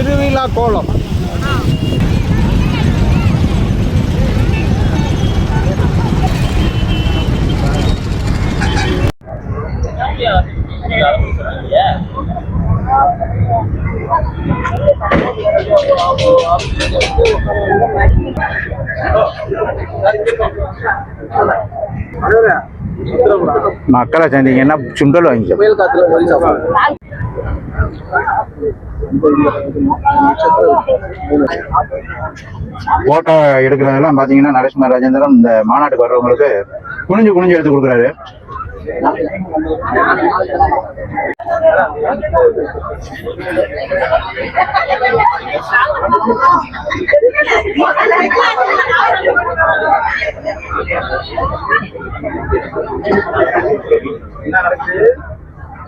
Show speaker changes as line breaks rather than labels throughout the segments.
திருவிழா கோலம்.
மக்களை சந்திங்கன்னா சுண்டல் வாங்கிக்கோ? போட்டோ எடுக்கிறதெல்லாம் பாத்தீங்கன்னா நரசிம்ம ராஜேந்திரன் இந்த மாநாட்டுக்கு வர்றவங்களுக்கு குனிஞ்சு குனிஞ்சு எடுத்து கொடுக்குறாரு.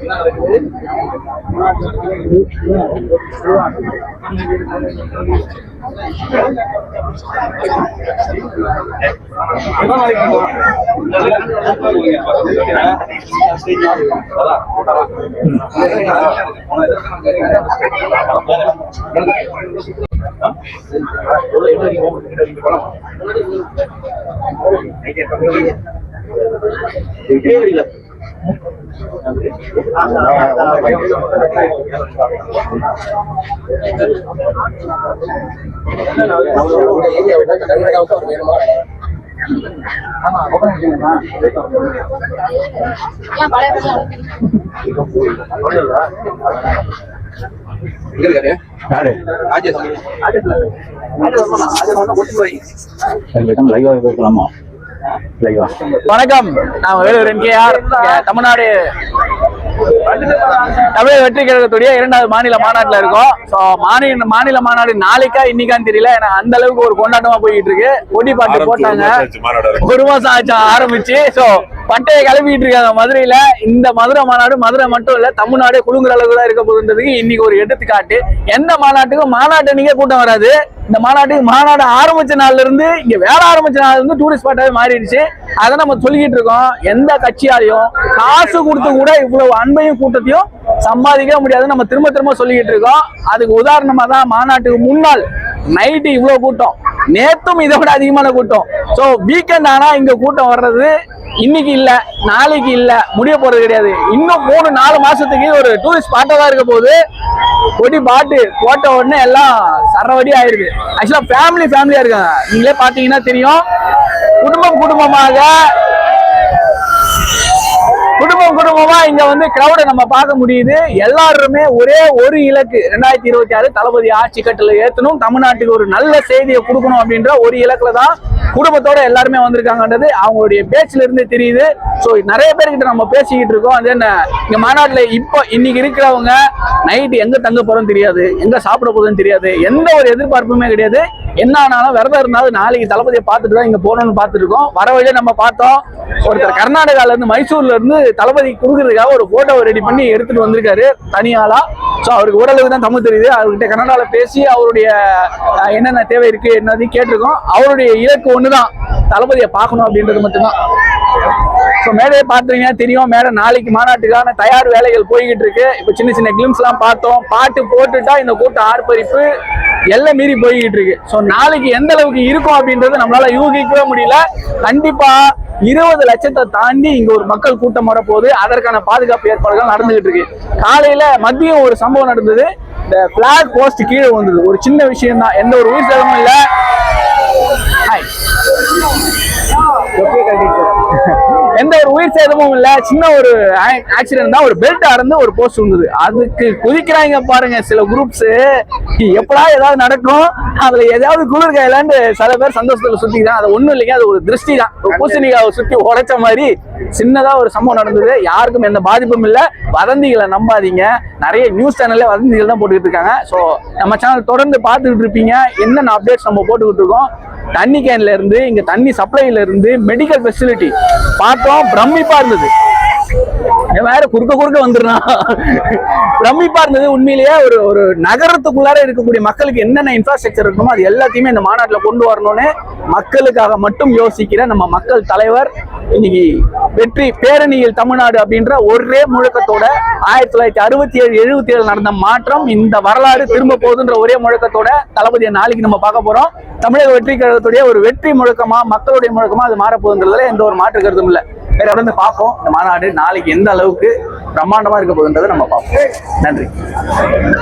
நடக்குது யாரு லைவா பேசலாமா?
வணக்கம். நான் வேலூர் என்கேஆர் தமிழ்நாடு தமிழக வெற்றி கழகத்துடைய இரண்டாவது மாநில மாநாட்டுல இருக்கோம். ஸோ மாநில மாநில மாநாடு நாளைக்கா இன்னைக்கான்னு தெரியல. ஏன்னா அந்த அளவுக்கு ஒரு கொண்டாட்டமா போயிட்டு இருக்கு கொடி பாட்டு போட்டாங்க. ஒரு மாசம் ஆச்சு ஆரம்பிச்சு. ஸோ பட்டையை கிளப்பிட்டு இருக்காங்க மதுரையில. இந்த மதுரை மாநாடு மதுரை மட்டும் இல்ல தமிழ்நாடு குழுங்குற அளவுக்கு தான் இருக்க போகுன்றதுக்கு இன்னைக்கு ஒரு எடுத்துக்காட்டு. எந்த மாநாட்டுக்கும் மாநாட்டு நீங்க கூட்டம் வராது. இந்த மாநாட்டு மாநாடு ஆரம்பிச்ச நாள்ல இருந்து இங்க வேலை ஆரம்பிச்ச நாள்ல இருந்து டூரிஸ்ட் ஸ்பாட்டாவே மாறிடுச்சு. அதை நம்ம சொல்லிக்கிட்டு இருக்கோம். எந்த கட்சியாலையும் காசு கொடுத்து கூட இவ்வளவு அன்பையும் கூட்டத்தையும் சம்பாதிக்க முடியாது நம்ம திரும்ப திரும்ப சொல்லிக்கிட்டு இருக்கோம். அதுக்கு உதாரணமா தான் மாநாட்டுக்கு முன்னாள் நைட்டு இவ்வளவு கூட்டம். நேத்தும் இதை விட அதிகமான கூட்டம். ஸோ வீக்கெண்ட் ஆனா இங்க கூட்டம் வர்றது இன்னைக்கு இல்லை நாளைக்கு இல்லை முடிய போறது கிடையாது. இன்னும் மூணு நாலு மாசத்துக்கு ஒரு டூரிஸ்ட் ஸ்பாட்டாக தான் இருக்க போது கொடி பாட்டு போட்ட உடனே எல்லாம் சரவடி ஆயிருக்கு ஆக்சுவலா ஃபேமிலி ஃபேமிலியா இருக்காங்க. நீங்களே பாத்தீங்கன்னா தெரியும். குடும்பம் குடும்பமாக குடும்பமா இங்க வந்து கிரௌட நம்ம பார்க்க முடியுது. எல்லாருமே ஒரே ஒரு இலக்கு. ரெண்டாயிரத்தி இருபத்தி ஆறு தளபதி ஆட்சி கட்டில ஏத்தணும். தமிழ்நாட்டுக்கு ஒரு நல்ல செய்தியை கொடுக்கணும் அப்படின்ற ஒரு இலக்குல தான் குடும்பத்தோட எல்லாருமே வந்திருக்காங்கன்றது அவங்களுடைய பேச்சுல இருந்து தெரியுது. ஸோ நிறைய பேர்கிட்ட நம்ம பேசிக்கிட்டு இருக்கோம். அது என்ன? இங்க மாநாட்டில் இப்போ இன்னைக்கு இருக்கிறவங்க நைட்டு எங்க தங்க போறோம் தெரியாது. எங்க சாப்பிட போதும் தெரியாது. எந்த ஒரு எதிர்பார்ப்புமே கிடையாது. என்ன ஆனாலும் விரதம் இருந்தாலும் நாளைக்கு தளபதியை பார்த்துட்டு தான் இங்க போகணும்னு பார்த்துட்டு இருக்கோம் வர வழியே நம்ம பார்த்தோம். ஒருத்தர் கர்நாடகால இருந்து மைசூர்ல இருந்து தளபதி கொடுக்கறதுக்காக ஒரு போட்டோ ரெடி பண்ணி எடுத்துட்டு வந்திருக்காரு தனியாளா. ஸோ அவருக்கு ஓரளவுக்கு தான் தமிழ் தெரியுது. அவர்கிட்ட கன்னடால பேசி அவருடைய என்னென்ன தேவை இருக்கு என்னதையும் கேட்டிருக்கோம். அவருடைய இலக்கு ஒண்ணுதான். தளபதியை பார்க்கணும் அப்படின்றது மட்டும்தான். ஸோ மேடையை பார்த்துருங்க தெரியும். மேடை நாளைக்கு மாநாட்டுக்கான தயார் வேலைகள் போய்கிட்டு இருக்கு. இப்போ சின்ன சின்ன கிளிம்ஸ் எல்லாம் பார்த்தோம். பாட்டு போட்டுட்டா இந்த கூட்டம் ஆர்ப்பரிப்பு. எல்லாம் மீறி போய்கிட்டு இருக்கு. ஸோ நாளைக்கு எந்த அளவுக்கு இருக்கும் அப்படின்றது நம்மளால யூகிக்கவே முடியல. கண்டிப்பா இருபது லட்சத்தை தாண்டி இங்க ஒரு மக்கள் கூட்டம் வரப்போகுது. அதற்கான பாதுகாப்பு ஏற்பாடுகள் நடந்துகிட்டு இருக்கு. காலையில மதியம் ஒரு சம்பவம் நடந்தது. இந்த பிளாக் போஸ்ட் கீழே வந்தது ஒரு சின்ன விஷயம் தான் எந்த ஒரு உயிர் சேதமும் இல்லை. எந்த ஒரு உயிர் சேதமும் இல்ல. சின்ன ஒரு ஆக்சிடென்ட் தான். ஒரு பெல்ட் அறந்து ஒரு போஸ்ட் இருந்தது அதுக்கு குதிக்கிறாங்க பாருங்க சில குரூப்ஸ் எப்படா ஏதாவது நடக்கும்? அதுல ஏதாவது குளிர் கையிலாண்டு சில பேர் சந்தோஷத்துல சுத்திக்கிறான் அது ஒண்ணும் இல்லைங்க. அது ஒரு திருஷ்டி தான். பூசணிக்காவை சுத்தி உடைச்ச மாதிரி சின்னதாக ஒரு சம்பவம் நடந்தது. யாருக்கும் எந்த பாதிப்பும் இல்லை. வதந்திகளை நம்பாதீங்க. நிறைய நியூஸ் சேனல்ல வதந்திகள் தான் போட்டுக்கிட்டு இருக்காங்க. ஸோ நம்ம சேனல் தொடர்ந்து பார்த்துக்கிட்டு இருப்பீங்க. என்னென்ன அப்டேட்ஸ் நம்ம போட்டுக்கிட்டு இருக்கோம்? தண்ணி கேன்ல இருந்து இங்க தண்ணி சப்ளைல இருந்து மெடிக்கல் ஃபெசிலிட்டி பார்த்தோம் பிரமிப்பா இருந்தது. வேற குறுக்க குறுக்க வந்துடுறான் பிரமிப்பா இருந்தது உண்மையிலேயே ஒரு ஒரு நகரத்துக்குள்ளார இருக்கக்கூடிய மக்களுக்கு என்னென்ன இன்ஃப்ராஸ்ட்ரக்சர் இருக்கணுமோ அது எல்லாத்தையுமே இந்த மாநாட்டில் கொண்டு வரணும்னு மக்களுக்காக மட்டும் யோசிக்கிற நம்ம மக்கள் தலைவர் இன்னைக்கு வெற்றி பேரணியில் தமிழ்நாடு அப்படின்ற ஒரே முழக்கத்தோட ஆயிரத்தி தொள்ளாயிரத்தி அறுபத்தி ஏழு எழுபத்தி ஏழு நடந்த மாற்றம் இந்த வரலாறு திரும்ப போகுதுன்ற ஒரே முழக்கத்தோட தளபதியை நாளைக்கு நம்ம பார்க்க போறோம். தமிழக வெற்றி கழகத்துடைய ஒரு வெற்றி முழக்கமா மக்களுடைய முழக்கமா அது மாறப்போகுதுன்றதுல எந்த ஒரு மாற்று கருத்தும் இல்லை. வேற வந்து பார்ப்போம். இந்த மாநாடு நாளைக்கு எந்த அளவுக்கு பிரம்மாண்டமா இருக்க போகுதுன்றதை நம்ம பார்ப்போம். நன்றி.